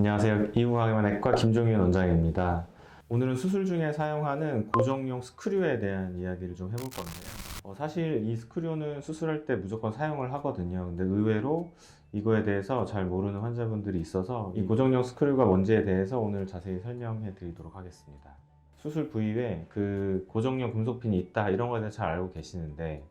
안녕하세요. 이후학의학과 김종윤 원장입니다. 오늘은 수술 중에 사용하는 고정용 스크류에 대한 이야기를 좀 해볼 건데요. 어, 사실 이 스크류는 수술할 때 무조건 사용을 하거든요. 근데 의외로 이거에 대해서 잘 모르는 환자분들이 있어서 이 고정용 스크류가 뭔지에 대해서 오늘 자세히 설명해 드리도록 하겠습니다. 수술 부위에 그 고정용 금속핀이 있다 이런 거에 대해서 잘 알고 계시는데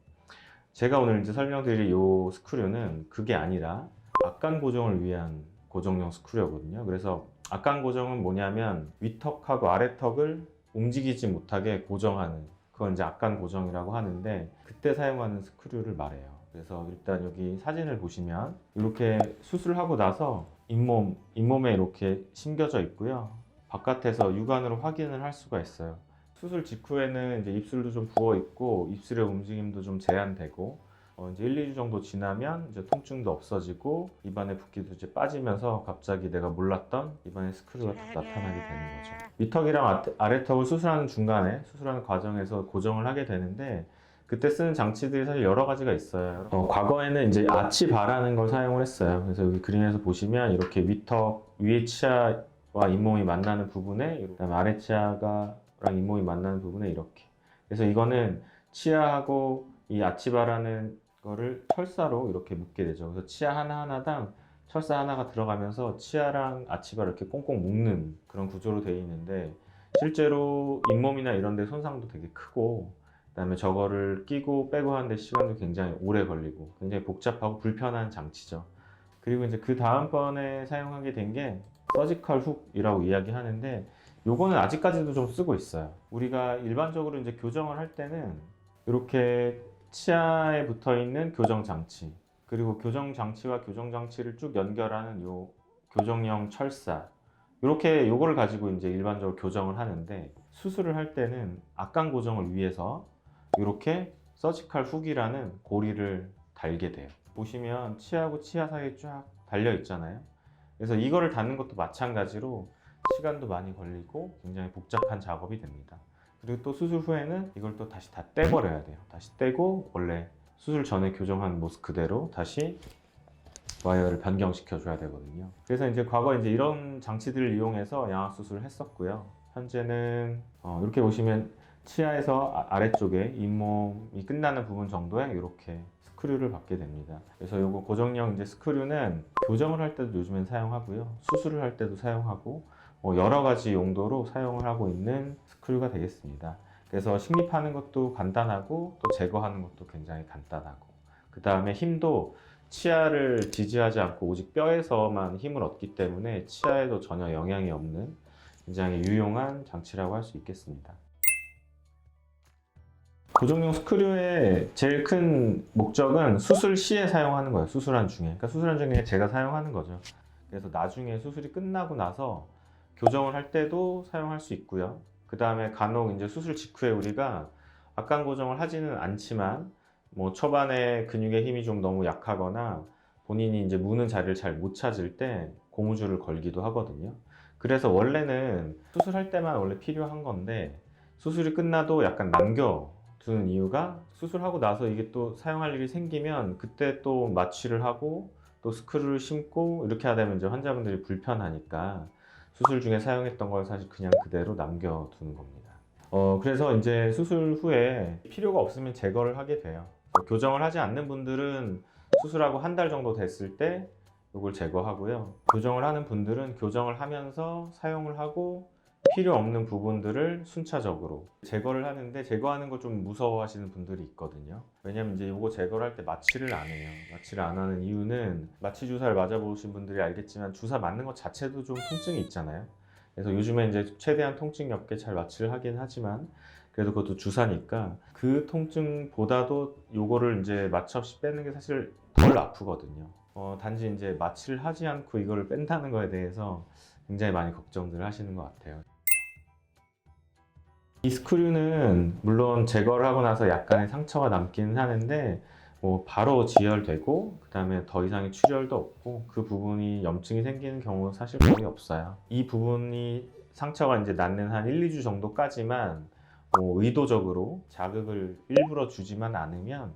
제가 오늘 이제 설명드릴 이 스크류는 그게 아니라 악간 고정을 위한 고정용 스크류거든요. 그래서 악간 고정은 뭐냐면 위턱하고 아래턱을 움직이지 못하게 고정하는 그건 이제 악간 고정이라고 하는데 그때 사용하는 스크류를 말해요. 그래서 일단 여기 사진을 보시면 이렇게 수술하고 나서 잇몸 잇몸에 이렇게 심겨져 있고요. 바깥에서 육안으로 확인을 할 수가 있어요. 수술 직후에는 이제 입술도 좀 부어 있고 입술의 움직임도 좀 제한되고 어, 이제 1, 2주 정도 지나면 이제 통증도 없어지고 입안에 붓기도 이제 빠지면서 갑자기 내가 몰랐던 입안에 스크류가 딱 나타나게 되는 거죠. 위턱이랑 아- 아래턱을 수술하는 중간에 수술하는 과정에서 고정을 하게 되는데 그때 쓰는 장치들이 사실 여러 가지가 있어요. 어, 과거에는 이제 아치바라는 걸 사용을 했어요. 그래서 여기 그림에서 보시면 이렇게 위턱 위에 치아와 잇몸이 만나는 부분에 그다음에 아래 치아가랑 잇몸이 만나는 부분에 이렇게. 그래서 이거는 치아하고 이 아치바라는 거를 철사로 이렇게 묶게 되죠. 그래서 치아 하나 하나당 철사 하나가 들어가면서 치아랑 아치바를 이렇게 꽁꽁 묶는 그런 구조로 되어 있는데 실제로 잇몸이나 이런 데 손상도 되게 크고 그다음에 저거를 끼고 빼고 하는데 시간도 굉장히 오래 걸리고 굉장히 복잡하고 불편한 장치죠. 그리고 이제 그 다음번에 사용하게 된 게 서지컬 훅이라고 이야기하는데 요거는 아직까지도 좀 쓰고 있어요. 우리가 일반적으로 이제 교정을 할 때는 이렇게 치아에 붙어 있는 교정 장치 그리고 교정 장치와 교정 장치를 쭉 연결하는 요 교정용 철사 이렇게 요거를 가지고 이제 일반적으로 교정을 하는데 수술을 할 때는 악강 고정을 위해서 이렇게 서지컬 훅이라는 고리를 달게 돼요. 보시면 치아하고 치아 사이에 쫙 달려 있잖아요. 그래서 이거를 닫는 것도 마찬가지로 시간도 많이 걸리고 굉장히 복잡한 작업이 됩니다. 그리고 또 수술 후에는 이걸 또 다시 다 떼버려야 돼요. 다시 떼고 원래 수술 전에 교정한 모습 그대로 다시 와이어를 변경시켜 줘야 되거든요. 그래서 이제 과거 이제 이런 장치들을 이용해서 양악 수술을 했었고요. 현재는 어, 이렇게 보시면 치아에서 아- 아래쪽에 잇몸이 끝나는 부분 정도에 이렇게 스크류를 받게 됩니다. 그래서 이거 고정형 이제 스크류는 교정을 할 때도 요즘엔 사용하고요. 수술을 할 때도 사용하고 뭐 여러 가지 용도로 사용을 하고 있는 스크류가 되겠습니다. 그래서 식립하는 것도 간단하고 또 제거하는 것도 굉장히 간단하고 그 다음에 힘도 치아를 지지하지 않고 오직 뼈에서만 힘을 얻기 때문에 치아에도 전혀 영향이 없는 굉장히 유용한 장치라고 할 수 있겠습니다. 고정용 스크류의 제일 큰 목적은 수술 시에 사용하는 거예요. 수술한 중에. 그러니까 수술한 중에 제가 사용하는 거죠. 그래서 나중에 수술이 끝나고 나서 교정을 할 때도 사용할 수 있고요. 그 다음에 간혹 이제 수술 직후에 우리가 악강 고정을 하지는 않지만 뭐 초반에 근육의 힘이 좀 너무 약하거나 본인이 이제 무는 자리를 잘 못 찾을 때 고무줄을 걸기도 하거든요. 그래서 원래는 수술할 때만 원래 필요한 건데 수술이 끝나도 약간 남겨두는 이유가 수술하고 나서 이게 또 사용할 일이 생기면 그때 또 마취를 하고 또 스크류를 심고 이렇게 하다 보면 이제 환자분들이 불편하니까 수술 중에 사용했던 걸 사실 그냥 그대로 남겨두는 겁니다. 어, 그래서 이제 수술 후에 필요가 없으면 제거를 하게 돼요. 어, 교정을 하지 않는 분들은 수술하고 한 달 정도 됐을 때 이걸 제거하고요. 교정을 하는 분들은 교정을 하면서 사용을 하고 필요 없는 부분들을 순차적으로 제거를 하는데 제거하는 걸 좀 무서워하시는 분들이 있거든요. 왜냐면 이제 이거 제거를 할 때 마취를 안 해요. 마취를 안 하는 이유는 마취 주사를 맞아보신 분들이 알겠지만 주사 맞는 것 자체도 좀 통증이 있잖아요. 그래서 요즘에 이제 최대한 통증이 없게 잘 마취를 하긴 하지만 그래도 그것도 주사니까 그 통증보다도 요거를 이제 마취 없이 빼는 게 사실 덜 아프거든요. 어, 단지 이제 마취를 하지 않고 이거를 뺀다는 거에 대해서 굉장히 많이 걱정들 하시는 것 같아요. 이 스크류는 물론 제거를 하고 나서 약간의 상처가 남기는 하는데 뭐 바로 지혈되고 그 다음에 더 이상의 출혈도 없고 그 부분이 염증이 생기는 경우는 사실 거의 없어요. 이 부분이 상처가 이제 낫는 한 1, 2주 정도까지만 뭐 의도적으로 자극을 일부러 주지만 않으면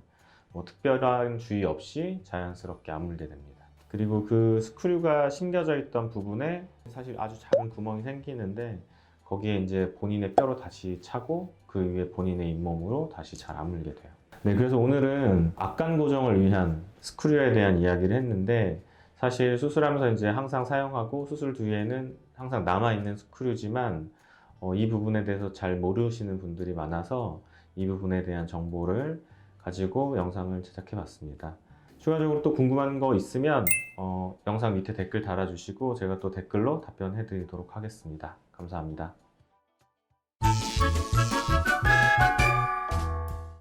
뭐 특별한 주의 없이 자연스럽게 아물게 됩니다. 그리고 그 스크류가 심겨져 있던 부분에 사실 아주 작은 구멍이 생기는데 거기에 이제 본인의 뼈로 다시 차고 그 위에 본인의 잇몸으로 다시 잘 아물게 돼요. 네, 그래서 오늘은 악간 고정을 위한 스크류에 대한 이야기를 했는데 사실 수술하면서 이제 항상 사용하고 수술 뒤에는 항상 남아있는 스크류지만 어, 이 부분에 대해서 잘 모르시는 분들이 많아서 이 부분에 대한 정보를 가지고 영상을 제작해 봤습니다. 추가적으로 또 궁금한 거 있으면 어, 영상 밑에 댓글 달아주시고 제가 또 댓글로 답변해 드리도록 하겠습니다. 감사합니다.